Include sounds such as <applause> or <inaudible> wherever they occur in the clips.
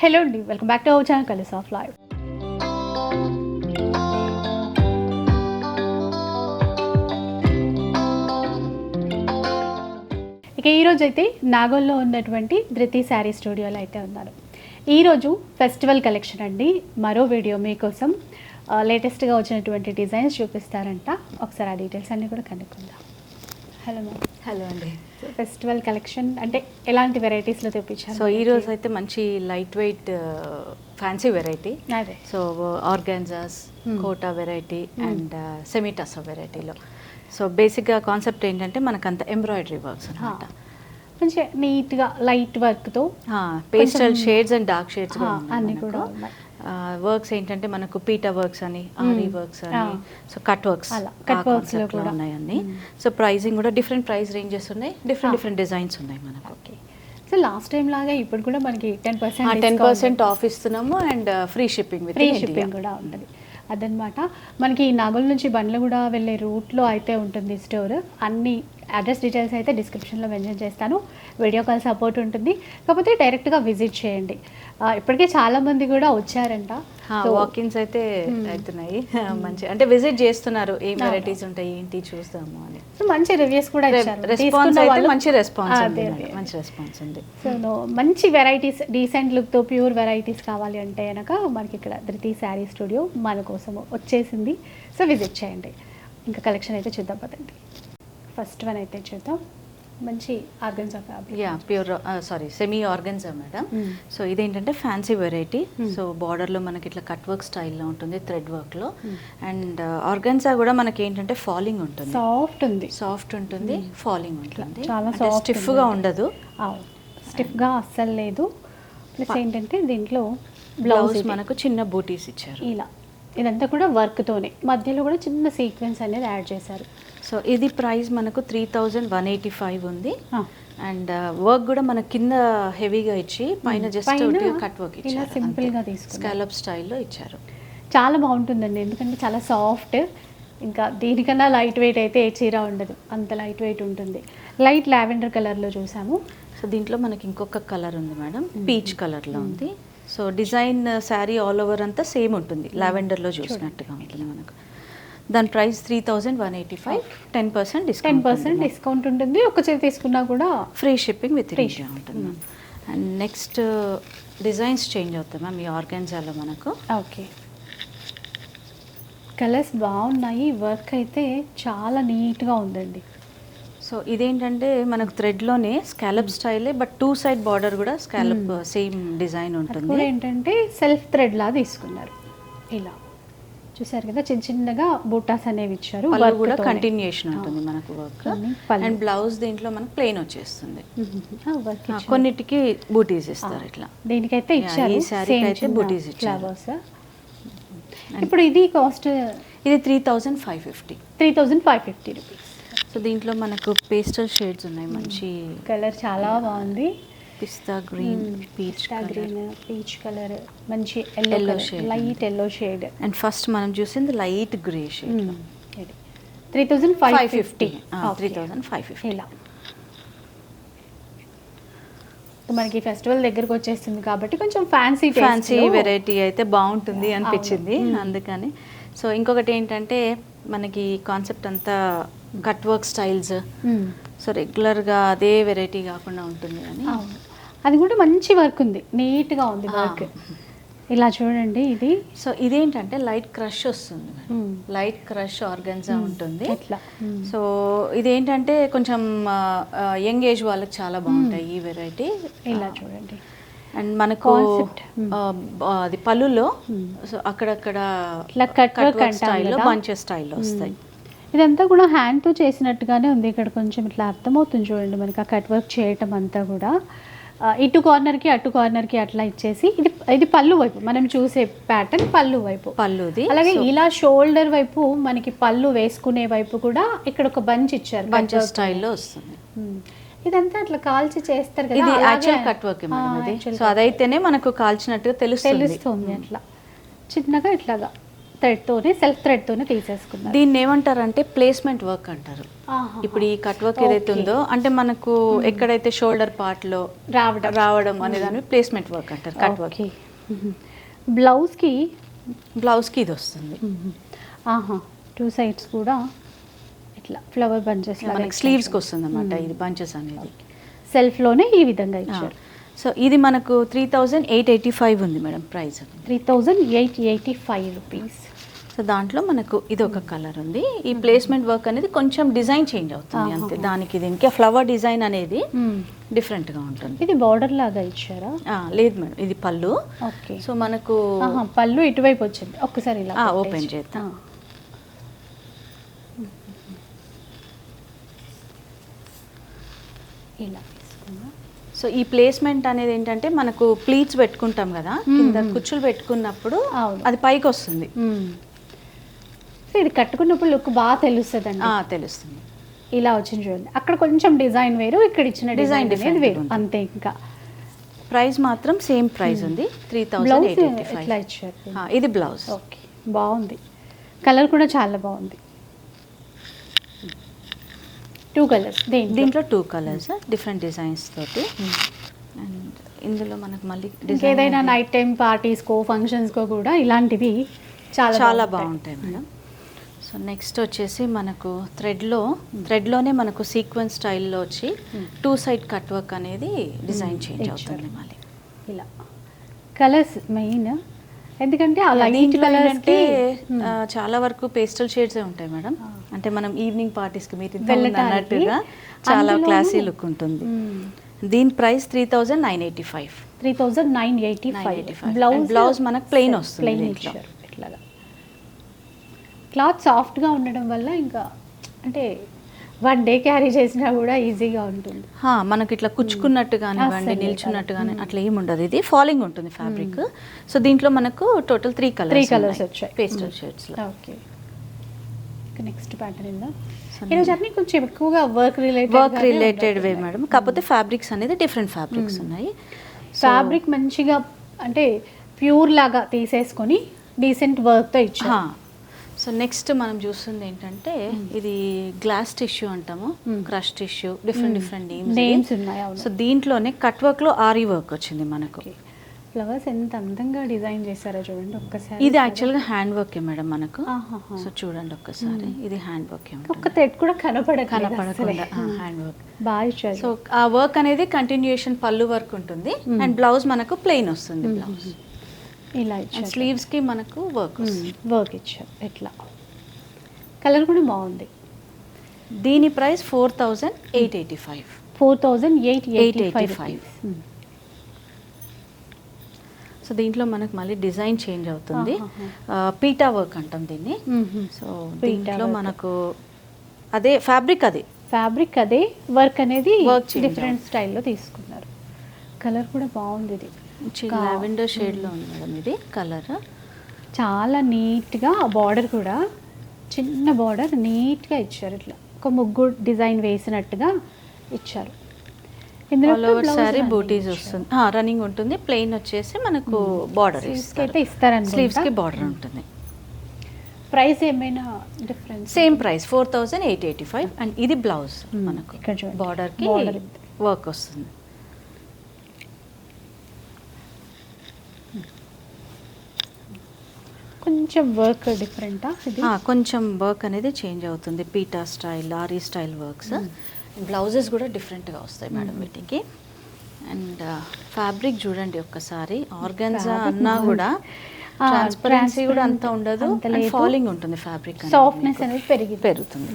Hello అండి welcome back to our channel కలిస్ of live ఇక ఈరోజు అయితే నాగోల్లో ఉన్నటువంటి ధృతి శారీ స్టూడియోలో అయితే ఉన్నారు. ఈరోజు ఫెస్టివల్ కలెక్షన్ అండి. మరో వీడియో మీకోసం లేటెస్ట్గా వచ్చినటువంటి డిజైన్స్ చూపిస్తారంట. ఒకసారి ఆ డీటెయిల్స్ అన్నీ కూడా కనుక్కుందాం. Hello ma'am. హలో అండి. ఫెస్టివల్ కలెక్షన్ అంటే ఎలాంటి వెరైటీస్లో తెప్పించారు? సో ఈ రోజు అయితే మంచి లైట్ వెయిట్ ఫ్యాన్సీ వెరైటీ. అదే. So organzas Hmm. Kota variety and సెమీటాసా వెరైటీలో. సో బేసిక్గా కాన్సెప్ట్ ఏంటంటే మనకు అంత ఎంబ్రాయిడరీ వర్క్స్ అనమాట మంచిగా నీట్గా లైట్ వర్క్తో pastel shades and dark shades అన్ని కూడా. వర్క్స్ ఏంటంటే మనకు పీటా వర్క్స్ అని ఆరీ వర్క్స్ అని. సో కట్ వర్క్స్లో కూడా. ఉన్నాయండి. సో ప్రైజింగ్ కూడా డిఫరెంట్ ప్రైస్ రేంజెస్ ఉన్నాయి డిఫరెంట్. డిఫరెంట్ డిజైన్స్ ఉన్నాయి మనకు. ఓకే. సో లాస్ట్ టైం లాగా ఇప్పుడు కూడా మనకి ten percent ten percent off ఇస్తున్నాము and free shipping with free shipping కూడా ఉంటుంది. అదనమాట. మనకి నాగోల్ నుంచి బండ్లు కూడా వెళ్ళే రూట్లో అయితే ఉంటుంది స్టోర్. అన్ని అడ్రస్ డీటెయిల్స్ అయితే డిస్క్రిప్షన్లో మెన్షన్ చేస్తాను. వీడియో కాల్ సపోర్ట్ ఉంటుంది. కాకపోతే డైరెక్ట్గా విజిట్ చేయండి. ఇప్పటికే చాలా మంది కూడా వచ్చారంట. వాకిన్స్ అయితే. అవుతున్నాయి. మంచి అంటే విజిట్ చేస్తున్నారు. ఏం. వెరైటీస్ ఉంటాయి ఏంటి చూస్తాము అని. సో మంచి రివ్యూస్ కూడా రెస్పాన్స్ అయితే మంచి రెస్పాన్స్. మంచి రెస్పాన్స్ ఉంది. సో మంచి వెరైటీస్ డీసెంట్ లుక్తో ప్యూర్ వెరైటీస్ కావాలి అంటే కనుక మనకి ఇక్కడ ధృతి శారీ స్టూడియో మన కోసం వచ్చేసింది. సో విజిట్ చేయండి. ఇంకా కలెక్షన్ అయితే చూద్దాం పదండి. ఫస్ట్ వన్ అయితే చూద్దాం. మంచి organza fabric yeah pure sorry semi organza madam. Hmm. So ఇదేంటంటే ఫ్యాన్సీ వెరైటీ. Hmm. సో బార్డర్లో మనకి ఇట్లా కట్ వర్క్ స్టైల్లో ఉంటుంది థ్రెడ్ వర్క్లో. Hmm. అండ్ ఆర్గన్జా కూడా మనకి ఏంటంటే ఫాలింగ్ ఉంటుంది. సాఫ్ట్ ఉంది. సాఫ్ట్ ఉంటుంది ఫాలింగ్ ఉంటుంది. చాలా స్టిఫ్గా. ఉండదు. స్టిఫ్గా అస్సలు లేదు. ప్లస్ ఏంటంటే దీంట్లో బ్లౌజ్ మనకు చిన్న బూటీస్ ఇచ్చారు. ఇలా. ఇదంతా కూడా వర్క్తోనే మధ్యలో కూడా చిన్న సీక్వెన్స్ అనేది యాడ్ చేశారు. సో ఇది ప్రైస్ మనకు three thousand one eighty five ఉంది అండ్ వర్క్ కూడా మన కింద హెవీగా ఇచ్చి పైన జస్ట్ కట్ వర్క్ ఇచ్చారు. simple గా తీసుకున్నారు. స్కాలప్ స్టైల్లో ఇచ్చారు. చాలా బాగుంటుందండి. ఎందుకంటే చాలా సాఫ్ట్ ఇంకా దీనికన్నా లైట్ వెయిట్ అయితే ఏ చీర ఉండదు. అంత లైట్ వెయిట్ ఉంటుంది. లైట్ లావెండర్ కలర్లో చూసాము. సో దీంట్లో మనకి ఇంకొక కలర్ ఉంది మేడం. పీచ్ కలర్లో ఉంది. So design sari all over అంతా సేమ్ ఉంటుంది. లావెండర్లో చూసినట్టుగా ఉంటుంది మనకు. దాని price three thousand one eighty five ten percent ten discount percent discount ఉంటుంది. ఒక చీర తీసుకున్నా కూడా ఫ్రీ షిప్పింగ్ విత్ shipping. ఉంటుంది అండ్ నెక్స్ట్ డిజైన్స్ చేంజ్ అవుతాయి మ్యామ్ ఈ ఆర్గాన్జాలో మనకు. ఓకే కలర్స్ బాగున్నాయి. వర్క్ అయితే చాలా నీట్గా ఉందండి. సో ఇదేంటంటే మనకు థ్రెడ్లోనే స్కాలప్ స్టైలే బట్ టూ సైడ్ బార్డర్ కూడా స్కాలప్ సేమ్ డిజైన్ ఉంటుంది. ఏంటంటే సెల్ఫ్ థ్రెడ్ లా తీసుకున్నారు. ఇలా. చూసారు కదా చిన్న చిన్నగా బూటాస్ అనేవి ఇచ్చారు. కూడా. కంటిన్యూషన్ ఉంటుంది మనకు వర్క్. అండ్ బ్లౌజ్ దీంట్లో మనకు ప్లెయిన్ వచ్చేస్తుంది. కొన్నిటికి బూటీస్ ఇస్తారు ఇట్లా. దీనికైతే ఇచ్చారు. అయితే booties ఇచ్చారు. ఇప్పుడు ఇది కాస్ట్ ఇది three thousand five fifty three thousand five fifty rupees so దీంట్లో మనకు పేస్టల్ షేడ్స్ ఉన్నాయి మంచి కలర్ చాలా బాగుంది. పిస్తా green peach green peach colour మంచి yellow shade. Light yellow shade and first మనం చూసింది light grey shade three thousand five fifty three thousand five fifty ఇలా. మనకి ఫెస్టివల్ దగ్గరకు వచ్చేస్తుంది కాబట్టి కొంచెం ఫ్యాన్సీ ఫ్యాన్సీ వెరైటీ అయితే బాగుంటుంది అనిపించింది అవును. అందుకని. సో ఇంకొకటి ఏంటంటే మనకి కాన్సెప్ట్ అంతా కట్ వర్క్ స్టైల్స్ సో రెగ్యులర్గా అదే వెరైటీ కాకుండా ఉంటుంది అని. అది కూడా మంచి వర్క్ ఉంది. నీట్గా ఉంది వర్క్ ఇలా చూడండి ఇది. సో ఇదేంటంటే లైట్ క్రష్ వస్తుంది Hmm. లైట్ క్రష్ ఆర్గన్జా ఉంటుంది. ఎట్లా? Hmm. సో ఇదేంటంటే కొంచెం యంగ్ ఏజ్ వాళ్ళకి చాలా బాగుంటాయి ఈ వెరైటీ ఇలా చూడండి. అండ్ మనకు. Hmm. అది పళ్ళులో Hmm. సో అక్కడక్కడ స్టైల్లో. బంచెస్ స్టైల్లో వస్తాయి. ఇదంతా కూడా హ్యాండ్తో చేసినట్టుగానే ఉంది. ఇక్కడ కొంచెం ఇట్లా అర్థమవుతుంది చూడండి మనకి ఆ కట్ వర్క్ చేయటం అంతా కూడా. ఇటు కార్నర్కి అటు కార్నర్కి అట్లా ఇచ్చేసి ఇది ఇది పళ్ళు వైపు. మనం చూసే ప్యాటర్న్ పళ్ళు వైపు. పళ్ళుది. అలాగే ఇలా షోల్డర్ వైపు మనకి పళ్ళు వేసుకునే వైపు కూడా ఇక్కడ ఒక బంచ్ ఇచ్చారు. బంచెస్ స్టైల్లో వస్తుంది. ఇదంతా అట్లా కాల్చి చేస్తారు కదా. ఇది యాక్చువల్ కట్ వర్క్ సో అదైతేనే మనకు కాల్చినట్టుగా తెలుస్తుంది. తెలుస్తుంది అట్లా. చిన్నగా ఇట్లాగా. థ్రెడ్తోనే సెల్ఫ్ థ్రెడ్తోనే తీసేసుకున్నారు. దీన్ని ఏమంటారంటే ప్లేస్మెంట్ వర్క్ అంటారు. ఇప్పుడు ఈ కట్ వర్క్ ఏదైతే ఉందో అంటే మనకు ఎక్కడైతే షోల్డర్ పార్ట్లో రావడం. రావడం అనే దాన్ని ప్లేస్మెంట్ వర్క్ అంటారు కట్ వర్క్ బ్లౌజ్కి బ్లౌజ్కి ఇది వస్తుంది. ఆహా. టూ సైడ్స్ కూడా ఇట్లా ఫ్లవర్ బంచెస్ మనకి స్లీవ్స్కి వస్తుంది అనమాట ఇది బంచెస్ అనేది. సెల్ఫ్లోనే ఈ విధంగా ఇచ్చారు. సో ఇది మనకు three thousand eight eighty five ఉంది madam price. Three thousand eight eighty five rupees so దాంట్లో మనకు ఇది ఒక కలర్ ఉంది. ఈ ప్లేస్మెంట్ వర్క్ అనేది కొంచెం డిజైన్ చేంజ్ అవుతుంది అంతే. దానికి దీనికి ఫ్లవర్ డిజైన్ అనేది డిఫరెంట్గా ఉంటుంది. ఇది బార్డర్ లాగా ఇచ్చారా? లేదు మేడం ఇది పళ్ళు. ఓకే. సో మనకు పళ్ళు ఇటువైపు వచ్చింది. ఒక్కసారి ఇలా. ఓపెన్ చేద్దాం. ఇలా సో ఈ ప్లేస్మెంట్ అనేది ఏంటంటే మనకు ప్లీట్స్ పెట్టుకుంటాం కదా కింద కుచ్చులు పెట్టుకున్నప్పుడు. అది పైకి వస్తుంది. సో ఇది కట్టుకున్నప్పుడు లుక్ బాగా తెలుస్తుంది ఆ, తెలుస్తుంది. ఇలా వచ్చింది చూడండి. అక్కడ కొంచెం డిజైన్ వేరు ఇక్కడ ఇచ్చిన డిజైన్ అనేది వేరు. అంతే ఇంకా. ప్రైస్ మాత్రం సేమ్ ప్రైస్ ఉంది. త్రీ ఇచ్చారు? ఫైవ్. ఇది బ్లౌజ్. ఓకే బాగుంది. కలర్ కూడా చాలా బాగుంది. టూ కలర్స్ దేంట్లో? దీంట్లో టూ కలర్స్ డిఫరెంట్ డిజైన్స్ తోటి. అండ్ ఇందులో మనకు మళ్ళీ ఇంకేదైనా నైట్ టైం పార్టీస్కో ఫంక్షన్స్కో కూడా ఇలాంటివి చాలా చాలా. బాగుంటాయి మేడం. సో నెక్స్ట్ వచ్చేసి మనకు థ్రెడ్లో థ్రెడ్లోనే మనకు సీక్వెన్స్ స్టైల్లో వచ్చి టూ సైడ్ కట్ వర్క్ అనేది డిజైన్ చేంజ్ ఇచ్చారు. అవుతుంది మళ్ళీ. ఇలా. కలర్స్ మెయిన్ ఎందుకంటే లైట్ ఏంటంటే ఆ, చాలా వరకు పేస్టల్ షేడ్స్ ఉంటాయి మేడం. అంటే మనం ఈవినింగ్ పార్టీస్కి మీరు అన్నట్టుగా చాలా క్లాసీ లుక్ ఉంటుంది. దీని price three thousand nine eighty five three thousand nine eighty five 985. Blouse blouse మనకు plain వస్తుంది ప్లెయిన్ ఇట్లాగా. క్లాత్ సాఫ్ట్గా ఉండడం వల్ల ఇంకా అంటే వన్ డే క్యారీ చేసినా కూడా ఈజీగా ఉంటుంది. హా, మనకి ఇట్లా కుచ్చుకున్నట్టు కానివ్వండి అస్సలు నిల్చున్నట్టు కానీ అట్లా ఏమి ఉండదు ఇది ఫాలింగ్ ఉంటుంది ఫ్యాబ్రిక్ సో దీంట్లో మనకు total three colours Three colours వచ్చాయి. పేస్టల్ షేడ్స్లో. ఓకే నెక్స్ట్ ప్యాటర్న్ ఈరోజు అన్ని కొంచెం ఎక్కువగా work related work related way madam. కాకపోతే ఫ్యాబ్రిక్స్ అనేది డిఫరెంట్ ఫ్యాబ్రిక్స్ ఉన్నాయి. ఫ్యాబ్రిక్ మంచిగా అంటే ప్యూర్ లాగా తీసేసుకొని డీసెంట్ వర్క్తో ఇచ్చారు. సో నెక్స్ట్ మనం చూస్తుంది ఏంటంటే ఇది గ్లాస్ టిష్యూ అంటాము. Crush tissue different different names so దీంట్లోనే కట్ వర్క్లో ఆరీ వర్క్ వచ్చింది మనకు. ఫ్లవర్స్ ఎంత అందంగా డిజైన్ చేశారో చూడండి ఒక్కసారి ఇది యాక్చువల్గా హ్యాండ్ వర్కే మేడం మనకు. సో చూడండి ఒక్కసారి. ఇది హ్యాండ్ వర్కే ఒక్క థ్రెడ్ కూడా కనపడట్లేదు కనపడకుండా. హ్యాండ్ వర్క్ బాగా సో ఆ వర్క్ అనేది కంటిన్యూషన్ పళ్ళు వర్క్ ఉంటుంది. అండ్ బ్లౌజ్ మనకు ప్లెయిన్ వస్తుంది బ్లౌజ్ ఇలా ఇచ్చారు. స్లీవ్స్కి మనకు వర్క్ వస్తుంది. వర్క్ ఇచ్చారు. ఇట్లా కలర్ కూడా బాగుంది. దీని price four thousand eight eighty five four thousand eight eighty five 885. So దీంట్లో మనకు మళ్ళీ డిజైన్ చేంజ్ అవుతుంది. పీటా వర్క్ అంటాం దీన్ని. సో దీంట్లో. మనకు అదే ఫ్యాబ్రిక్ అది. ఫ్యాబ్రిక్ అదే. వర్క్ అనేది డిఫరెంట్ స్టైల్లో తీసుకున్నారు. కలర్ కూడా బాగుంది ఇది. లావెండర్ షేడ్లో ఉంది మేడం ఇది కలర్. చాలా నీట్గా బార్డర్ కూడా చిన్న బార్డర్ నీట్గా ఇచ్చారు. ఇట్లా ఒక ముగ్గు డిజైన్ వేసినట్టుగా ఇచ్చారు. సారీ బూటీస్ వస్తుంది. రన్నింగ్ ఉంటుంది. ప్లెయిన్ వచ్చేసి మనకు బార్డర్ అయితే ఇస్తారనుకుంటా. స్లీవ్స్కి బార్డర్ ఉంటుంది. ప్రైస్ ఏమైనా difference same price four thousand eight eighty five and ఇది బ్లౌజ్. మనకు ఇక్కడ చూడండి. బార్డర్కి Border. ఇది. వర్క్ వస్తుంది. కొంచెం వర్క్ డిఫరెంటా ఇది? కొంచెం వర్క్ అనేది చేంజ్ అవుతుంది. PETA style aari style works blouses కూడా డిఫరెంట్గా వస్తాయి మేడం వీటికి. అండ్ ఫ్యాబ్రిక్ చూడండి ఒక్కసారి. ఆర్గన్జా Fabric అన్నా. కూడా ట్రాన్స్పరెన్సీ కూడా అంత ఉండదు. ఫాలింగ్ ఉంటుంది ఫ్యాబ్రిక్ సాఫ్ట్నెస్ అనేది పెరిగింది. పెరుగుతుంది.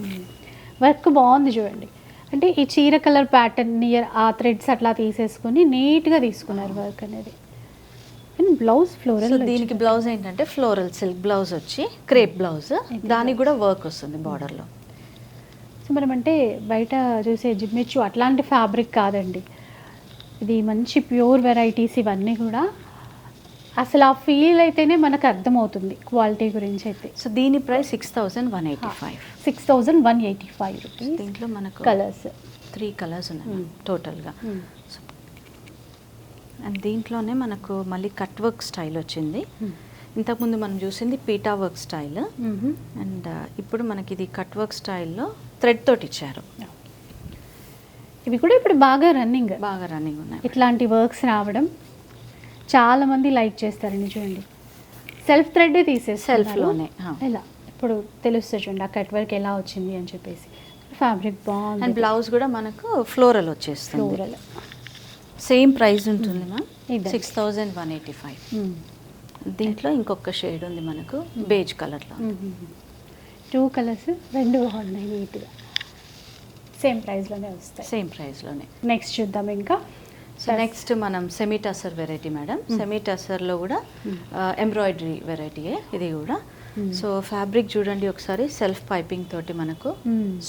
వర్క్ బాగుంది చూడండి. అంటే ఈ చీర కలర్ ప్యాటర్న్ నియర్ ఆ థ్రెడ్స్ అట్లా తీసేసుకొని నీట్గా తీసుకున్నారు వర్క్ అనేది. బ్లౌజ్ సో ఫ్లోరల్ దీనికి బ్లౌజ్ ఏంటంటే ఫ్లోరల్ సిల్క్ బ్లౌజ్ వచ్చి క్రేప్ బ్లౌజ్. దానికి కూడా వర్క్ వస్తుంది బార్డర్లో సో మనం అంటే బయట చూసే జిమ్మెచ్చు అట్లాంటి ఫ్యాబ్రిక్ కాదండి. ఇది మంచి ప్యూర్ వెరైటీస్ ఇవన్నీ కూడా. అసలు ఆ ఫీల్ అయితేనే మనకు అర్థమవుతుంది క్వాలిటీ గురించి అయితే. సో దీని price six thousand one eighty five six thousand one eighty five rupees దీంట్లో మనకు కలర్స్ త్రీ కలర్స్ ఉన్నాయి టోటల్గా అండ్ దీంట్లోనే మనకు మళ్ళీ కట్ వర్క్ స్టైల్ వచ్చింది. ఇంతకుముందు మనం చూసింది పీటా వర్క్ స్టైల్. అండ్ ఇప్పుడు మనకి ఇది కట్ వర్క్ స్టైల్లో థ్రెడ్ తోటి ఇచ్చారు. ఇవి కూడా ఇప్పుడు బాగా రన్నింగ్ బాగా రన్నింగ్ ఉన్నాయి. ఇట్లాంటి వర్క్స్ రావడం చాలా మంది లైక్ చేస్తారండి చూడండి. సెల్ఫ్ థ్రెడ్ తీసేసి సెల్ఫ్లోనే ఇలా ఇప్పుడు తెలుస్తుంది చూడండి ఆ కట్ వర్క్ ఎలా వచ్చింది అని చెప్పేసి. ఫ్యాబ్రిక్ అండ్ బాగుంది. బ్లౌజ్ కూడా మనకు ఫ్లోరల్ వచ్చేస్తుంది. ఫ్లోరల్ సేమ్ ప్రైస్ ఉంటుంది ma'am. Six thousand one eighty five దీంట్లో ఇంకొక షేడ్ ఉంది మనకు బేజ్ కలర్లో టూ కలర్స్ రెండు బాగున్నాయి నీట్గా సేమ్ ప్రైస్లోనే వస్తాయి. సేమ్ ప్రైస్లోనే నెక్స్ట్ చూద్దాం ఇంకా. సో నెక్స్ట్ మనం semi tussar variety madam semi టసర్లో కూడా ఎంబ్రాయిడరీ వెరైటీయే ఇది కూడా. సో ఫ్యాబ్రిక్ చూడండి ఒకసారి. సెల్ఫ్ పైపింగ్ తోటి మనకు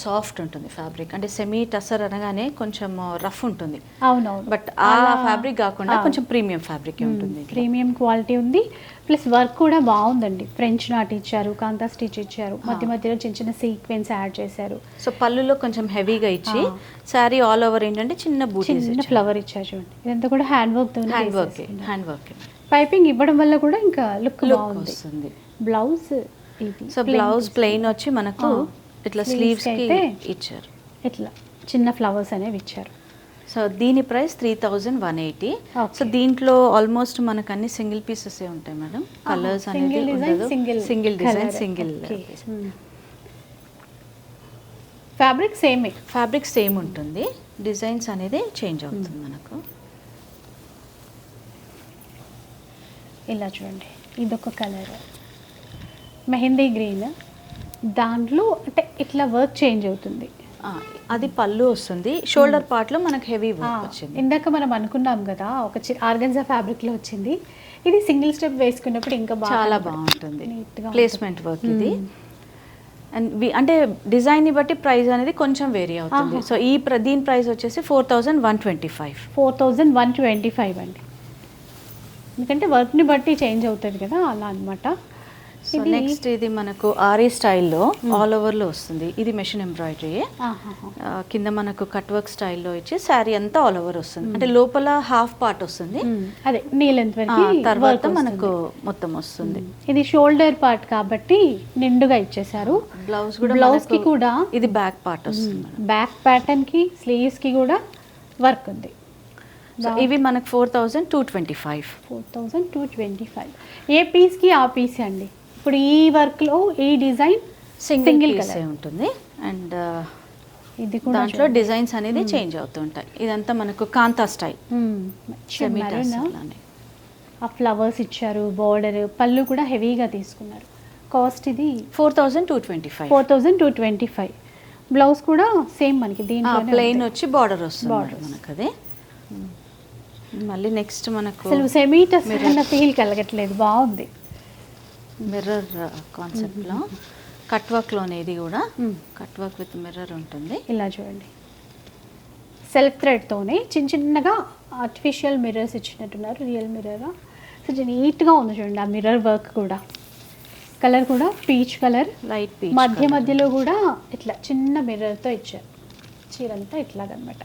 సాఫ్ట్ ఉంటుంది ఫ్యాబ్రిక్ అంటే సెమీ టసర్ అనగానే కొంచెం రఫ్ ఉంటుంది. అవునవును. బట్ ఆ ఫ్యాబ్రిక్ కాకుండా కొంచెం ప్రీమియం ఫ్యాబ్రిక్ ఉంటుంది ప్రీమియం క్వాలిటీ ఉంది. ప్లస్ వర్క్ కూడా బాగుందండి. ఫ్రెంచ్ నాట్ ఇచ్చారు కాంతా స్టిచ్ ఇచ్చారు. మధ్య మధ్యలో చిన్న చిన్న సీక్వెన్స్ యాడ్ చేశారు. సో పళ్ళులో కొంచెం హెవీగా ఇచ్చి శారీ ఆల్ ఓవర్ ఏంటంటే చిన్న బూటీస్ చిన్న ఫ్లవర్ ఇచ్చారు చూడండి. ఇదంతా కూడా hand work hand work hand work piping ఇవ్వడం వల్ల కూడా ఇంకా లుక్ లుక్ బాగుంది. వస్తుంది. బ్లౌజ్ ఇది సో బ్లౌజ్ ప్లెయిన్ వచ్చి మనకు. ఇట్లా స్లీవ్స్ అయితే ఇచ్చారు. ఇట్లా చిన్న ఫ్లవర్స్ అనేవి ఇచ్చారు. సో దీని price three thousand one eighty. So దీంట్లో ఆల్మోస్ట్ మనకు అన్ని సింగిల్ పీసెస్ ఉంటాయి మేడం. కలర్స్ అనేది single design single single design single fabric సేమే ఫ్యాబ్రిక్ సేమ్ ఉంటుంది. డిజైన్స్ అనేది చేంజ్ అవుతుంది మనకు. ఇలా చూడండి. ఇదొక కలర్ మెహందీ గ్రీన్. దాంట్లో అంటే ఇట్లా వర్క్ చేంజ్ అవుతుంది. అది పళ్ళు వస్తుంది. షోల్డర్ పార్ట్లో మనకు హెవీ వర్క్ వచ్చింది. ఇందాక మనం అనుకున్నాం కదా ఒక ఆర్గన్జా ఫ్యాబ్రిక్లో వచ్చింది. ఇది సింగిల్ స్టెప్ వేసుకున్నప్పుడు ఇంకా చాలా. బాగుంటుంది. ప్లేస్మెంట్ వర్క్ ఇది. అండ్ వి- అంటే డిజైన్ని బట్టి ప్రైస్ అనేది కొంచెం వేరీ అవుతుంది. సో ఈ దీని ప్రైస్ వచ్చేసి four thousand one twenty five four thousand one twenty five అండి. ఎందుకంటే వర్క్ని బట్టి చేంజ్ అవుతుంది కదా అలా అనమాట సో నెక్స్ట్ ఇది మనకు ఆరీ స్టైల్లో ఆల్ ఓవర్లో వస్తుంది. ఇది మెషిన్ ఎంబ్రాయిడరీ కింద మనకు కట్ వర్క్ స్టైల్లో ఇచ్చి శారీ అంతా ఆల్ ఓవర్ వస్తుంది. అంటే లోపల హాఫ్ పార్ట్ వస్తుంది. అదే ఆ, వరకు తర్వాత మనకు. మొత్తం వస్తుంది. ఇది షోల్డర్ పార్ట్ కాబట్టి నిండుగా ఇచ్చేసారు బ్లౌజ్ కూడా బ్లౌజ్కి కూడా ఇది బ్యాక్ పార్ట్ వస్తుంది బ్యాక్ ప్యాటర్న్కి స్లీవ్స్కి కూడా వర్క్ ఉంది. సో ఇవి మనకు four thousand two twenty five four thousand two twenty five ఏ పీస్కి ఆ పీస్ అండి? ఇప్పుడు ఈ వర్క్లో ఈ డిజైన్ సింగిల్ కలర్. ఉంటుంది. అండ్ ఇది కూడా దాంట్లో డిజైన్స్ అనేది చేంజ్ అవుతుంటాయి. ఇదంతా మనకు కాంతా స్టైల్. ఆ ఫ్లవర్స్ ఇచ్చారు బార్డర్ పళ్ళు కూడా హెవీగా తీసుకున్నారు. కాస్ట్ ఇది four thousand two twenty five. Four thousand two twenty five. Blouse కూడా సేమ్ మనకి దీంట్లో ప్లెయిన్ వచ్చి బార్డర్ వస్తుంది. మేడం మనకు అదే మళ్ళీ నెక్స్ట్ మనకు అసలు సెమీటస్ అన్న ఫీల్ కలగట్లేదు. బాగుంది. మిర్రర్ కాన్సెప్ట్లో కట్ వర్క్లోనే ఇది కూడా. కట్ వర్క్ విత్ మిర్రర్ ఉంటుంది. ఇలా చూడండి. సెల్ఫ్ థ్రెడ్తోనే చిన్న చిన్నగా ఆర్టిఫిషియల్ మిర్రర్స్ ఇచ్చినట్టున్నారు. రియల్ మిర్రరా సో నీట్గా ఉంది చూడండి ఆ మిర్రర్ వర్క్ కూడా. కలర్ కూడా పీచ్ కలర్ లైట్ పీచ్ మధ్య మధ్యలో కూడా ఇట్లా చిన్న మిర్రర్తో ఇచ్చారు. చీరంతా ఇట్లాగనమాట.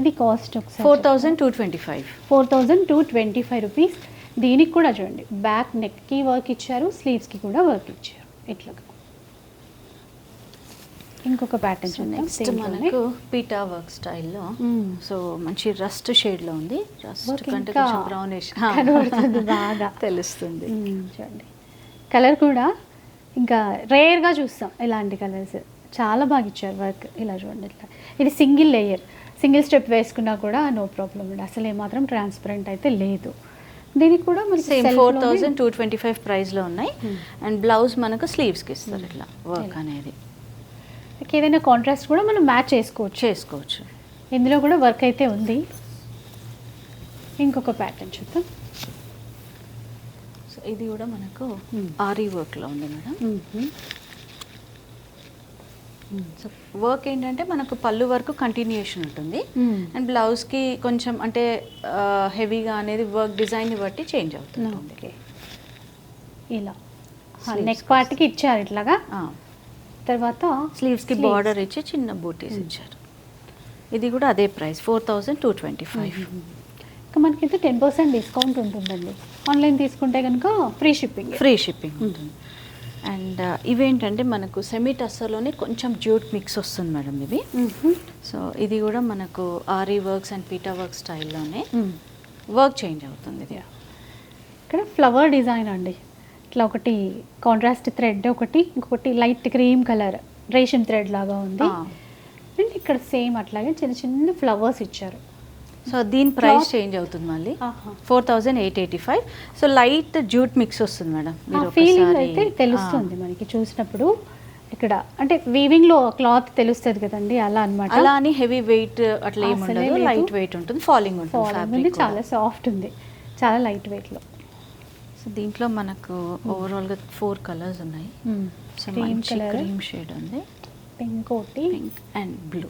ఇది కాస్ట్ ఒకసారి four thousand two twenty five four thousand two twenty five rupees దీనికి కూడా చూడండి. బ్యాక్ నెక్కి వర్క్ ఇచ్చారు స్లీవ్స్కి కూడా వర్క్ ఇచ్చారు. ఇట్లా ఇంకొక ప్యాటర్న్ నెక్స్ట్ మనకు పీటా వర్క్ స్టైల్లో. సో మంచి రస్ట్ షేడ్లో ఉంది. రస్ట్ కంటే కొంచెం <laughs> బ్రౌనిష్ బాగా. <laughs> తెలుస్తుంది. చూడండి. కలర్ కూడా ఇంకా రేర్గా చూస్తాం ఇలాంటి కలర్స్ చాలా బాగా ఇచ్చారు వర్క్ ఇలా చూడండి ఇట్లా. ఇది సింగిల్ లేయర్ సింగిల్ స్టెప్ వేసుకున్నా కూడా నో ప్రాబ్లం అండి అసలు ఏమాత్రం ట్రాన్స్పరెంట్ అయితే లేదు. దీనికి కూడా మనకి same four thousand two twenty five ప్రైస్లో ఉన్నాయి. Hmm. అండ్ బ్లౌజ్ మనకు స్లీవ్స్కి ఇస్తారు ఇట్లా వర్క్ అనేది. ఏదైనా కాంట్రాస్ట్ కూడా మనం మ్యాచ్ చేసుకోవచ్చు. చేసుకోవచ్చు. ఇందులో కూడా వర్క్ అయితే ఉంది. ఇంకొక ప్యాటర్న్ చూద్దాం. సో ఇది కూడా మనకు Hmm. ఆరీ వర్క్లో ఉంది మేడం సో వర్క్ ఏంటంటే మనకు పళ్ళు వరకు కంటిన్యూషన్ ఉంటుంది. అండ్ బ్లౌజ్కి కొంచెం అంటే హెవీగా అనేది వర్క్ డిజైన్ని బట్టి చేంజ్ అవుతుంది. ఇలా. Sleeves నెక్ పార్ట్కి ఇచ్చారు ఇట్లాగా? తర్వాత స్లీవ్స్కి బార్డర్ ఇచ్చి చిన్న బూటీస్ ఇచ్చారు. ఇది కూడా అదే price four thousand two twenty five ఇంకా మనకైతే టెన్ పర్సెంట్ డిస్కౌంట్ ఉంటుందండి. ఆన్లైన్ తీసుకుంటే కనుక ఫ్రీ షిప్పింగ్ ఫ్రీ షిప్పింగ్ ఉంటుంది. అండ్ ఇవేంటంటే మనకు సెమీ టస్సర్లోనే కొంచెం జ్యూట్ మిక్స్ వస్తుంది మేడం ఇవి. సో ఇది కూడా మనకు ఆరీ వర్క్స్ అండ్ పీటా వర్క్ స్టైల్లోనే వర్క్ చేంజ్ అవుతుంది ఇది. ఇక్కడ ఫ్లవర్ డిజైన్ అండి. ఇట్లా ఒకటి కాంట్రాస్ట్ థ్రెడ్ ఒకటి ఇంకొకటి లైట్ క్రీమ్ కలర్ రేషన్ థ్రెడ్ లాగా ఉంది. అండ్ ఇక్కడ సేమ్ అట్లాగే చిన్న చిన్న ఫ్లవర్స్ ఇచ్చారు. సో దీని ప్రైస్ చేంజ్ అవుతుంది మళ్ళీ. Four thousand eight eighty five. So light jute mix వస్తుంది మేడం. ఫీలింగ్ అయితే తెలుస్తుంది మనకి చూసినప్పుడు. ఇక్కడ అంటే వీవింగ్లో క్లాత్ తెలుస్తుంది కదండి అలా ఆ, అన్నమాట. అలా అని హెవీ వెయిట్ అట్లా ఏమి ఉండదు. లైట్ వెయిట్ ఉంటుంది. ఫాలింగ్ ఉంటుంది ఫ్యాబ్రిక్ చాలా సాఫ్ట్ ఉంది. చాలా లైట్ వెయిట్లో. సో దీంట్లో మనకు ఓవరాల్గా ఫోర్ కలర్స్ ఉన్నాయి. సో క్రీమ్ మంచి క్రీమ్ షేడ్ ఉంది. పింక్ ఒకటి pink and blue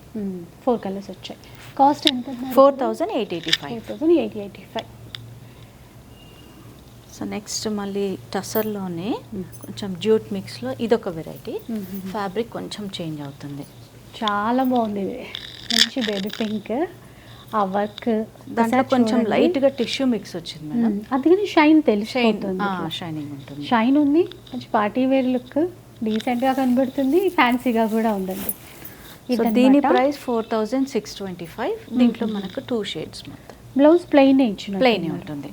four colours వచ్చాయి. కాస్ట్ ఎంత four thousand eight eighty five. Thousand eighty eighty five. So next మళ్ళీ టసర్లోనే కొంచెం జ్యూట్ మిక్స్లో ఇదొక వెరైటీ. ఫ్యాబ్రిక్ కొంచెం చేంజ్ అవుతుంది. చాలా బాగుంది ఇది. మంచి బేబీ పింక్ ఆ వర్క్ దాంట్లో కొంచెం లైట్గా టిష్యూ మిక్స్ వచ్చింది మేడం. అది కానీ షైన్ షైన్ తెలిసిపోతుంది షైనింగ్ ఉంటుంది. షైన్ ఉంది మంచి పార్టీ వేర్ లుక్ డీసెంట్గా కనబడుతుంది ఫ్యాన్సీగా కూడా ఉందండి. సో. దీని price four thousand six twenty five. దీంట్లో మనకు టూ షేడ్స్ మొత్తం బ్లౌజ్ ప్లెయిన్ ఇచ్చిన ప్లెయిన్ ఉంటుంది.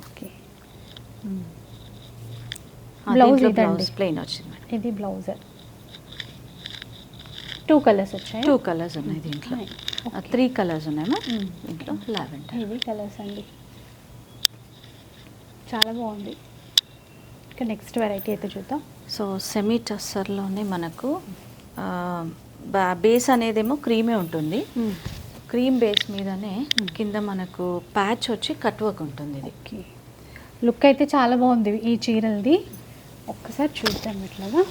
ఇదండి. బ్లౌజ్ ప్లెయిన్ వచ్చింది ఇది బ్లౌజ్. టూ కలర్స్ వచ్చాయి? టూ కలర్స్ ఉన్నాయి దీంట్లో. త్రీ కలర్స్ ఉన్నాయమ్మా. దీంట్లో లావెండర్ ఇది కలర్స్ అండి. చాలా బాగుంది. ఇంకా నెక్స్ట్ వెరైటీ అయితే చూద్దాం. సో సెమీ టస్సర్లోనే మనకు బేస్ అనేదేమో క్రీమే ఉంటుంది. క్రీమ్ బేస్ మీదనే కింద మనకు ప్యాచ్ వచ్చి కట్ వర్క్ ఉంటుంది ఇది ఓకే. లుక్ అయితే చాలా బాగుంది ఈ చీరలది. ఒక్కసారి చూద్దాం ఇట్లాగా.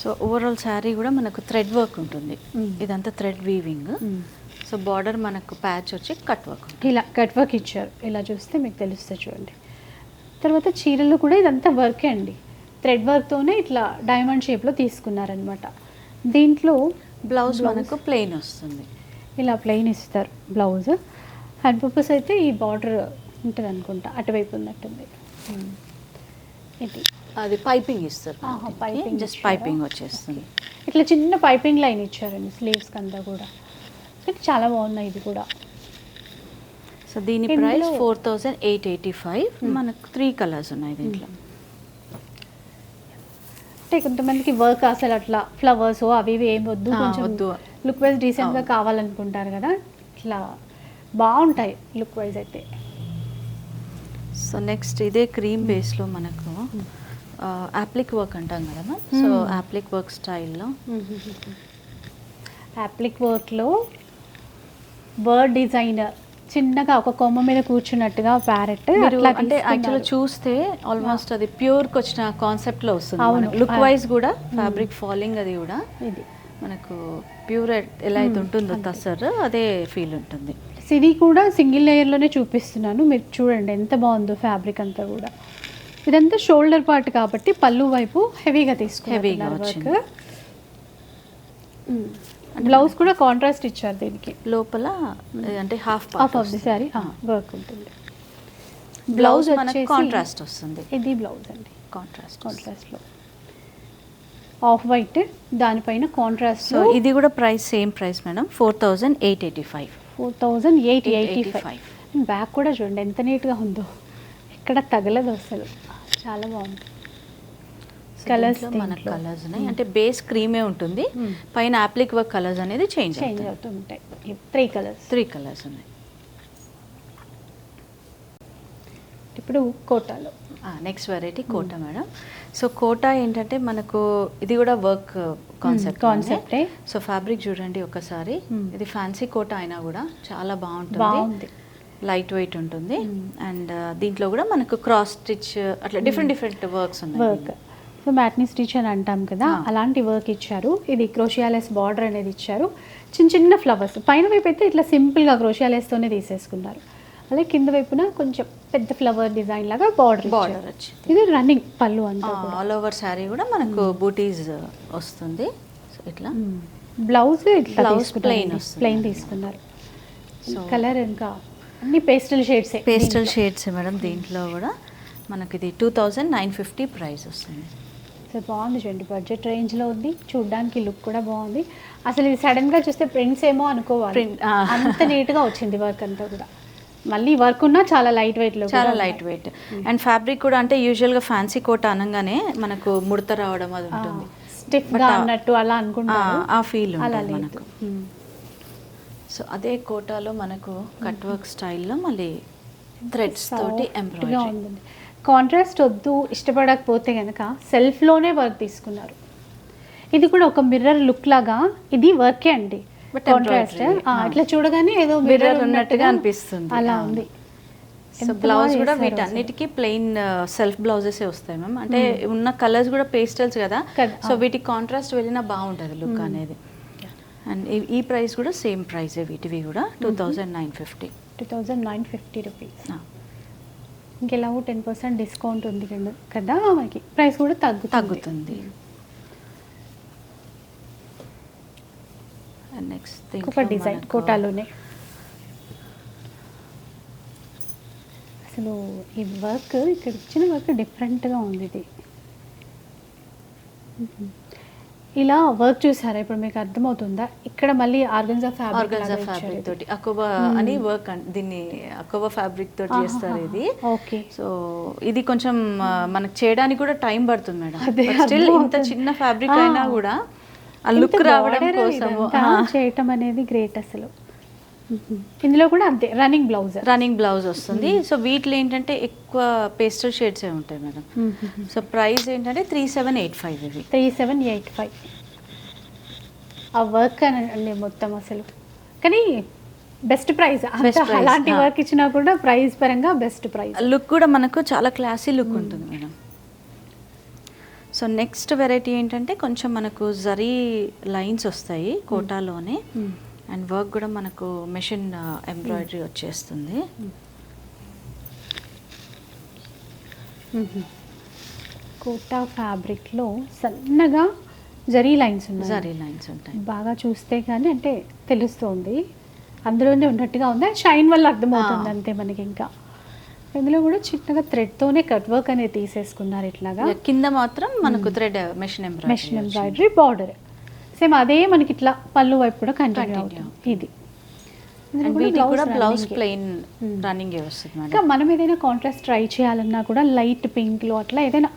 సో ఓవరాల్ శారీ కూడా మనకు థ్రెడ్ వర్క్ ఉంటుంది. ఇదంతా థ్రెడ్ వీవింగ్ సో బార్డర్ మనకు ప్యాచ్ వచ్చి కట్ వర్క్ ఇలా కట్ వర్క్ ఇచ్చారు. ఇలా చూస్తే మీకు తెలుస్తుంది చూడండి. తర్వాత చీరలు కూడా ఇదంతా వర్కే అండి. థ్రెడ్ వర్క్తోనే ఇట్లా డైమండ్ షేప్లో తీసుకున్నారనమాట దీంట్లో బ్లౌజ్ మనకు ప్లెయిన్ వస్తుంది. ఇలా ప్లెయిన్ ఇస్తారు బ్లౌజ్. హ్యాండ్ పర్పస్ అయితే ఈ బార్డర్ ఉంటుంది అనుకుంటా అటువైపు ఉన్నట్టుంది. ఉమ్. ఇది. అది పైపింగ్ ఇస్తారు piping జస్ట్? పైపింగ్ వచ్చేస్తుంది. ఇట్లా చిన్న పైపింగ్ లైన్ ఇచ్చారండి స్లీవ్స్కి అంతా కూడా. చాలా బాగున్నాయి ఇది కూడా. సో దీని price four thousand eight eighty five మనకు త్రీ కలర్స్ ఉన్నాయి దీంట్లో. అంటే కొంతమందికి వర్క్ అసలు అట్లా ఫ్లవర్స్ అవి ఇవి ఏం వద్దు కొంచెం. లుక్ వైజ్ డీసెంట్గా. కావాలనుకుంటారు కదా ఇట్లా బాగుంటాయి లుక్ వైజ్ అయితే సో నెక్స్ట్ ఇదే క్రీమ్ బేస్లో మనకు యాప్లిక్ వర్క్ అంటాం కదా సో. యాప్లిక్ వర్క్ స్టైల్లో యాప్లిక్ వర్క్లో బర్డ్ డిజైన్ చిన్నగా ఒక కొమ్మ మీద కూర్చున్నట్టుగా ప్యారెట్ అట్లా అంటే యాక్చువల్గా. చూస్తే ఆల్మోస్ట్ అది ప్యూర్కి వచ్చిన కాన్సెప్ట్లో వస్తుంది అవును. లుక్. వైజ్ కూడా ఫ్యాబ్రిక్ ఫాలింగ్ అది కూడా ఇది మనకు ప్యూర్ ఎలా అయితే ఉంటుందో. తసర్ అదే ఫీల్ ఉంటుంది ఇది కూడా సింగిల్ లేయర్లోనే చూపిస్తున్నాను మీరు చూడండి ఎంత బాగుందో ఫ్యాబ్రిక్ అంతా కూడా ఇదంతా షోల్డర్ పార్ట్ కాబట్టి పళ్ళు వైపు హెవీగా Heavy-గా వర్క్ వచ్చింది. బ్లౌజ్ కూడా కాంట్రాస్ట్ ఇచ్చారు దీనికి. లోపల అంటే half half of the sari work ఉంటుంది. బ్లౌజ్ మనకు కాంట్రాస్ట్ వస్తుంది. ఇది బ్లౌజ్ అండి. కాంట్రాస్ట్ కాంట్రాస్ట్లో ఆఫ్ వైట్ దానిపైన కాంట్రాస్ట్ సో ఇది కూడా price same price madam four thousand eight eighty five four thousand eight eighty 885. Five back కూడా చూడండి ఎంత నీట్గా ఉందో. ఎక్కడ తగలదు అసలు. చాలా బాగుంది. కలర్స్ మన కలర్స్ ఉన్నాయి. అంటే బేస్ క్రీమే ఉంటుంది. Hmm. పైన అప్లిక్ వర్క్ కలర్స్ అనేది చేంజ్ చేంజ్ అవుతూ ఉంటాయి. త్రీ కలర్స్ త్రీ కలర్స్ ఉన్నాయి. ఇప్పుడు కోటాలో. Next variety Kota madam so Kota ఏంటంటే మనకు ఇది కూడా వర్క్ కాన్సెప్ట్ కాన్సెప్టే సో ఫ్యాబ్రిక్ చూడండి ఒకసారి. Hmm. ఇది ఫ్యాన్సీ కోటా అయినా కూడా చాలా బాగుంటుంది. లైట్ వెయిట్ ఉంటుంది. Hmm. అండ్ దీంట్లో కూడా మనకు క్రాస్ స్టిచ్ అట్లా డిఫరెంట్ డిఫరెంట్ వర్క్స్ ఉన్నాయి. సో మ్యాట్నీ స్టిచ్ అని అంటాం కదా. అలాంటి వర్క్ ఇచ్చారు. ఇది క్రోషియాలెస్ బార్డర్ అనేది ఇచ్చారు. చిన్న చిన్న ఫ్లవర్స్ పైన వైపు అయితే ఇట్లా సింపుల్గా క్రోషియాలెస్తోనే తీసేసుకున్నారు. అలాగే కింద వైపున కొంచెం పెద్ద ఫ్లవర్ డిజైన్ లాగా బార్డర్ బార్డర్ వచ్చింది. ఇది రన్నింగ్ పళ్ళు అంతా ఆల్ ఓవర్ శారీ కూడా మనకు బూటీస్ వస్తుంది. సో ఇట్లా బ్లౌజ్ plain వస్తుంది. ప్లెయిన్ తీసుకున్నారు. కలర్ ఇంకా అన్ని pastel shades pastel shades madam దీంట్లో కూడా మనకి ఇది two thousand nine fifty price వస్తుంది. సో బాగుంది చూడండి బడ్జెట్ రేంజ్లో ఉంది. చూడడానికి లుక్ కూడా బాగుంది. అసలు ఇది సడన్గా చూస్తే ప్రింట్స్ ఏమో అనుకోవాలి. అంత నీట్గా వచ్చింది వర్క్ అంతా కూడా. మళ్ళీ వర్క్ ఉన్నా చాలా లైట్ వెయిట్లో చాలా లైట్ వెయిట్ అండ్ ఫ్యాబ్రిక్ కూడా అంటే యూజువల్గా ఫ్యాన్సీ కోట అనగానే మనకు ముడత రావడం అది ఉంటుంది. స్టిఫ్గా అన్నట్టు అలా అనుకుంటారు. ఆ ఫీల్ అలా మనకు. సో అదే కోటాలో మనకు కట్ వర్క్ స్టైల్లో మళ్ళీ థ్రెడ్స్ తోటి గా ఎంబ్రాయిడరీ కాంట్రాస్ట్ వద్దు ఇష్టపడకపోతే కనుక సెల్ఫ్లోనే వర్క్ తీసుకున్నారు. ఇది కూడా ఒక మిర్రర్ లుక్ లాగా ఇది వర్కే అండి. కాంట్రాస్ట్. ఇట్లా చూడగానే ఏదో మిర్రర్ ఉన్నట్టుగా అనిపిస్తుంది. అలా. ఉంది. సో బ్లౌజ్ కూడా వీటన్నిటికీ ప్లెయిన్ సెల్ఫ్ బ్లౌజెస్ వస్తాయి మ్యామ్ అంటే ఉన్న కలర్స్ కూడా పేస్టల్స్ కదా. సో వీటికి కాంట్రాస్ట్ వెళ్ళినా బాగుంటుంది లుక్ అనేది. అండ్ ఈ ప్రైస్ కూడా సేమ్ ప్రైజే వీటివి కూడా. Two thousand nine fifty two thousand nine fifty rupees ఇంకెలాగో ten percent discount ఉంది కదా- కదా మనకి. ప్రైస్ కూడా తగ్గుతుంది. తగ్గుతుంది. అండ్ నెక్స్ట్ ఇంకొక డిజైన్ కోటాలోనే. అసలు ఈ వర్క్ ఇక్కడ ఇచ్చిన వర్క్ డిఫరెంట్గా ఉంది ఇది. ఇలా వర్క్ చూసారా? ఇప్పుడు మీకు అర్థమవుతుందా? ఇక్కడ మళ్ళీ ఆర్గన్జా ఆర్గన్జా ఫ్యాబ్రిక్ ఫ్యాబ్రిక్ తోటి అకోబా అని వర్క్ దీన్ని అకోబా ఫ్యాబ్రిక్ తోటి చేస్తారు ఇది. ఓకే. సో ఇది కొంచెం మనకు చేయడానికి కూడా టైం పడుతుంది మేడం. స్టిల్ ఇంత. చిన్న ఫ్యాబ్రిక్. అయినా కూడా ఆ లుక్ రావడం కోసము చేయటం అనేది గ్రేట్ అసలు. ఇందులో కూడా అంతే రన్నింగ్ బ్లౌజ్ రన్నింగ్ బ్లౌజ్ వస్తుంది. సో వీటిలో ఏంటంటే ఎక్కువ పేస్టల్ షేడ్స్ ఏ ఉంటాయి మేడం. సో ప్రైస్ ఏంటంటే త్రీ సెవెన్ ఎయిట్ ఫైవ్ ఇవి. త్రీ సెవెన్ ఎయిట్ ఫైవ్ ఆ వర్క్ అండి మొత్తం అసలు. కానీ బెస్ట్ price, అలాంటి. వర్క్ ఇచ్చినా కూడా ప్రైస్ పరంగా బెస్ట్ ప్రైస్ లుక్ కూడా మనకు చాలా క్లాసీ లుక్ ఉంటుంది మేడం. సో నెక్స్ట్ వెరైటీ ఏంటంటే కొంచెం మనకు జరీ లైన్స్ వస్తాయి కోటాలోనే. అండ్ వర్క్ కూడా మనకు మెషిన్ ఎంబ్రాయిడరీ వచ్చేస్తుంది. కోటా ఫ్యాబ్రిక్లో సన్నగా జరీ లైన్స్ ఉన్నాయి. జరీ లైన్స్ ఉంటాయి. బాగా చూస్తే కానీ అంటే తెలుస్తుంది. అందులోనే ఉన్నట్టుగా ఉంది. షైన్ వల్ల అర్థమవుతుంది. అంతే మనకి ఇంకా. ఇందులో కూడా చిన్నగా థ్రెడ్తోనే కట్ వర్క్ అనేది తీసేసుకున్నారు ఇట్లాగా. కింద మాత్రం మనకు thread machine machine embroidery embroidery border same అదే మనకి ఇట్లా పళ్ళు వైపు కూడా కంటిన్యూ అవుతుంది ఇది బ్లౌజ్. Plain Hmm. రన్నింగ్ ఇంకా మనం ఏదైనా కాంట్రాస్ట్ ట్రై చేయాలన్నా కూడా లైట్ పింక్లో అట్లా ఏదైనా.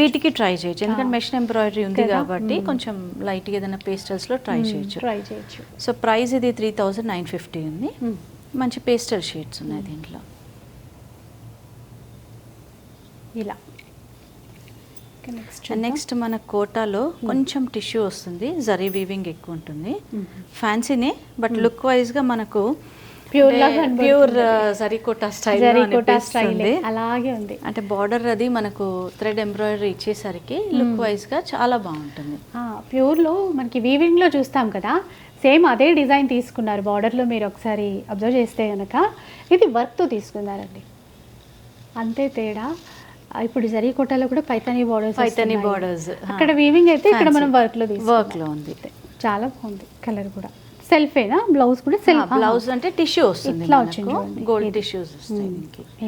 వీటికి ట్రై చేయొచ్చు ఎందుకంటే. మెషిన్ ఎంబ్రాయిడరీ ఉంది? కాబట్టి Hmm. కొంచెం లైట్గా ఏదైనా పేస్టల్స్లో ట్రై మ్మ్, చేయొచ్చు ట్రై చేయొచ్చు సో ప్రైస్ ఇది త్రీ థౌజండ్ నైన్ ఫిఫ్టీ ఉంది. మంచి పేస్టల్ షేడ్స్ ఉన్నాయి దీంట్లో ఇలా నెక్స్ట్ నెక్స్ట్ మన కోటాలో కొంచెం టిష్యూ వస్తుంది జరీ వీవింగ్ ఎక్కువ ఉంటుంది. ఫ్యాన్సీనే బట్ లుక్ వైజ్గా మనకు pure pure zari Kota style Zari Kota style అనిపిస్తుంది. అలాగే ఉంది. అంటే బార్డర్ అది మనకు థ్రెడ్ ఎంబ్రాయిడరీ ఇచ్చేసరికి లుక్ వైజ్గా చాలా బాగుంటుంది. ప్యూర్లో మనకి వీవింగ్లో చూస్తాం కదా సేమ్ అదే డిజైన్ తీసుకున్నారు. బార్డర్లో మీరు ఒకసారి అబ్జర్వ్ చేస్తే కనుక ఇది వర్క్తో తీసుకున్నారండి. అంతే తేడా. ఇప్పుడు జరీ కోటాలో కూడా పైతానీ బార్డర్స్ పైతానీ ఆ. అక్కడ వీవింగ్ అయితే ఇక్కడ మనం. వర్క్లో. వర్క్లో ఉంది. చాలా బాగుంది కలర్ కూడా. సెల్ఫేనా బ్లౌజ్ కూడా సెల్ఫ్ బ్లౌజ్ అంటే టిష్యూ వస్తుంది ఇట్లా వచ్చింది. గోల్డ్. టిష్యూస్ వస్తాయి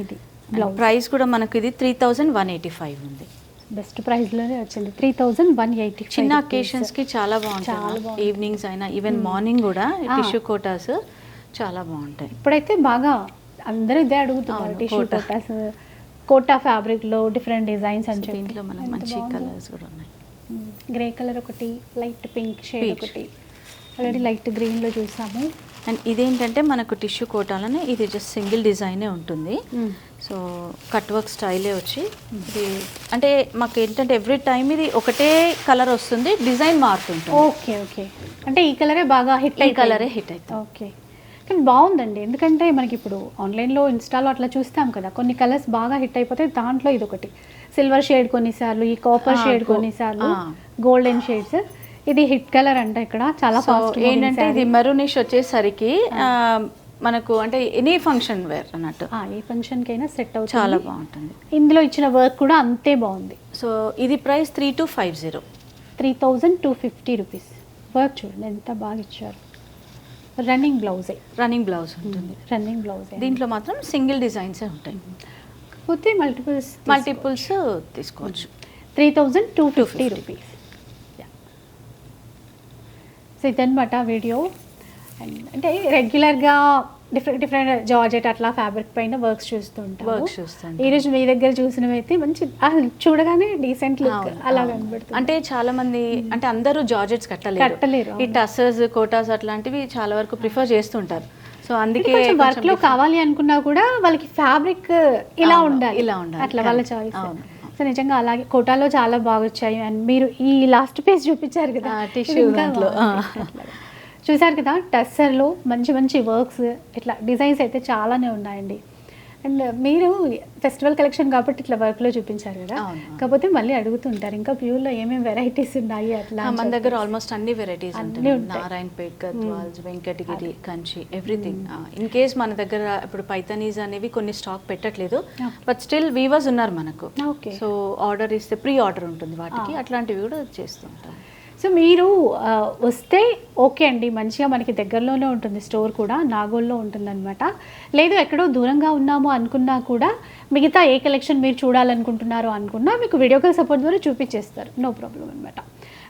ఇది. బ్లౌజ్ ప్రైస్ కూడా మనకు ఇది three thousand one eighty five ఉంది. బెస్ట్ ప్రైస్లోనే వచ్చింది. త్రీ థౌజండ్ వన్ ఎయిటీ చిన్న అకేషన్స్కి చాలా బాగుంటాయి. ఈవినింగ్స్ అయినా ఈవెన్ మార్నింగ్ కూడా. టిష్యూ కోటాస్ చాలా బాగుంటాయి. ఇప్పుడైతే బాగా అందరూ ఇదే అడుగుతున్నారు టిష్యూ కోటా. కోటాస్ కోటా ఫ్యాబ్రిక్లో డిఫరెంట్ డిజైన్స్ అని చెప్పి. దీంట్లో మనకు మంచి. కలర్స్ కూడా ఉన్నాయి. గ్రే కలర్ ఒకటి లైట్ పింక్ షేడ్. ఒకటి. ఆల్రెడీ లైట్ గ్రీన్లో చూసాము. అండ్ ఇదేంటంటే మనకు టిష్యూ కోటాలోనే ఇది జస్ట్ సింగిల్ డిజైనే ఉంటుంది. సో కట్ వర్క్ స్టైలే వచ్చి ఇది అంటే మాకు ఏంటంటే ఎవ్రీ టైం ఇది ఒకటే కలర్ వస్తుంది డిజైన్ మారుతుంటుంది. Okay okay. అంటే ఈ కలరే బాగా హిట్ ఈ కలరే హిట్ అవుతుంది ఓకే. కానీ బాగుందండి. ఎందుకంటే మనకి ఇప్పుడు ఆన్లైన్లో ఇన్స్టాలో అట్లా చూస్తాం కదా. కొన్ని కలర్స్ బాగా హిట్ అయిపోతే దాంట్లో ఇది ఒకటి సిల్వర్ షేడ్ కొన్నిసార్లు ఈ కాపర్ షేడ్ కొన్నిసార్లు. Golden shades. ఇది హిట్ కలర్ అంట ఇక్కడ. చాలా ఫాస్ట్ ఏంటంటే ఇది మెరూనిష్ వచ్చేసరికి మనకు అంటే ఎనీ ఫంక్షన్ వేర్ అన్నట్టు. ఏ ఫంక్షన్ కైనా సెట్ అవుతుంది. చాలా బాగుంటుంది. ఇందులో ఇచ్చిన వర్క్ కూడా అంతే బాగుంది. సో ఇది price three two five zero. Three thousand two fifty rupees. Work చూడండి ఎంత బాగా ఇచ్చారు. రన్నింగ్ బ్లౌజే. రన్నింగ్ బ్లౌజ్ ఉంటుంది. రన్నింగ్ బ్లౌజే. దీంట్లో మాత్రం సింగిల్ డిజైన్సే ఉంటాయి. కాకపోతే మల్టిపుల్స్ మల్టిపుల్స్ తీసుకోవచ్చు. Three thousand two fifty rupees. So ఇదనమాట వీడియో. అండ్ అంటే రెగ్యులర్గా డిఫరెంట్ డిఫరెంట్ జార్జెట్ అట్లా ఫ్యాబ్రిక్ పైన వర్క్స్ చూస్తుంటాం Works చూస్తుంటాం. ఈ రోజు మీ దగ్గర చూసినవి అయితే మంచి చూడగానే డీసెంట్ లుక్ అలా. కనబడుతుంది. అంటే చాలా మంది అంటే అందరూ జార్జెట్స్ కట్టలేరు. కట్టలేరు, ఈ. టసర్స్ కోటాస్ అట్లాంటివి చాలా వరకు ప్రిఫర్ చేస్తుంటారు. సో అందుకే వర్క్లో కావాలి అనుకున్నా కూడా వాళ్ళకి ఫ్యాబ్రిక్ ఇలా ఉండాలి. ఇలా ఉండాలి. అట్లా వాళ్ళ. చాయిస్ సో నిజంగా అలాగే కోటాలో చాలా బాగా వచ్చాయి. అండ్ మీరు ఈ లాస్ట్ పేజ్ చూపించారు కదా ఇంకా దాంట్లో, చూసారు కదా టస్సర్లో మంచి మంచి వర్క్స్ ఇట్లా డిజైన్స్ అయితే చాలానే ఉన్నాయండి అండ్ మీరు ఫెస్టివల్ కలెక్షన్ కాబట్టి ఇట్లా వర్క్లో చూపించారు కదా. కాకపోతే మళ్ళీ అడుగుతుంటారు ఇంకా ప్యూర్లో ఏమేమి వెరైటీస్ ఉన్నాయి అట్లా మన దగ్గర. ఆల్మోస్ట్ అన్ని వెరైటీస్ ఉంటాయి ఉంటాయి. Narayanpet Gadwals Venkatagiri Kanchi everything in case మన దగ్గర ఇప్పుడు పైతనీస్ అనేవి కొన్ని స్టాక్ పెట్టట్లేదు. బట్ స్టిల్ వీవర్స్ ఉన్నారు మనకు. సో ఆర్డర్ ఇస్తే ప్రీ ఆర్డర్ ఉంటుంది వాటికి. అట్లాంటివి కూడా చేస్తుంటాం సో మీరు వస్తే ఓకే అండి. మంచిగా మనకి దగ్గరలోనే ఉంటుంది స్టోర్ కూడా నాగోల్లో ఉంటుందన్నమాట. లేదు ఎక్కడో దూరంగా ఉన్నాము అనుకున్నా కూడా మిగతా ఏ కలెక్షన్ మీరు చూడాలనుకుంటున్నారో అనుకున్నా మీకు వీడియో కాల్ సపోర్ట్ ద్వారా చూపించేస్తారు. నో ప్రాబ్లం అనమాట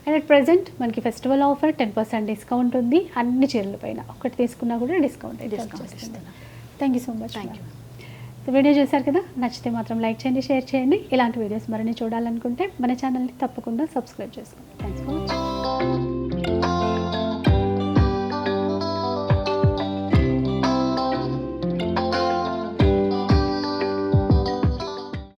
అండ్ అట్ ప్రజెంట్ మనకి festival offer ten percent discount ఉంది. అన్ని చీరల పైన ఒకటి తీసుకున్నా కూడా discount. Thank you so much Thank you. Video చూశారు కదా? నచ్చితే మాత్రం లైక్ చేయండి షేర్ చేయండి. ఇలాంటి వీడియోస్ మరిన్ని చూడాలనుకుంటే మన ఛానల్ని తప్పకుండా సబ్స్క్రైబ్ చేసుకోండి. Thanks for watching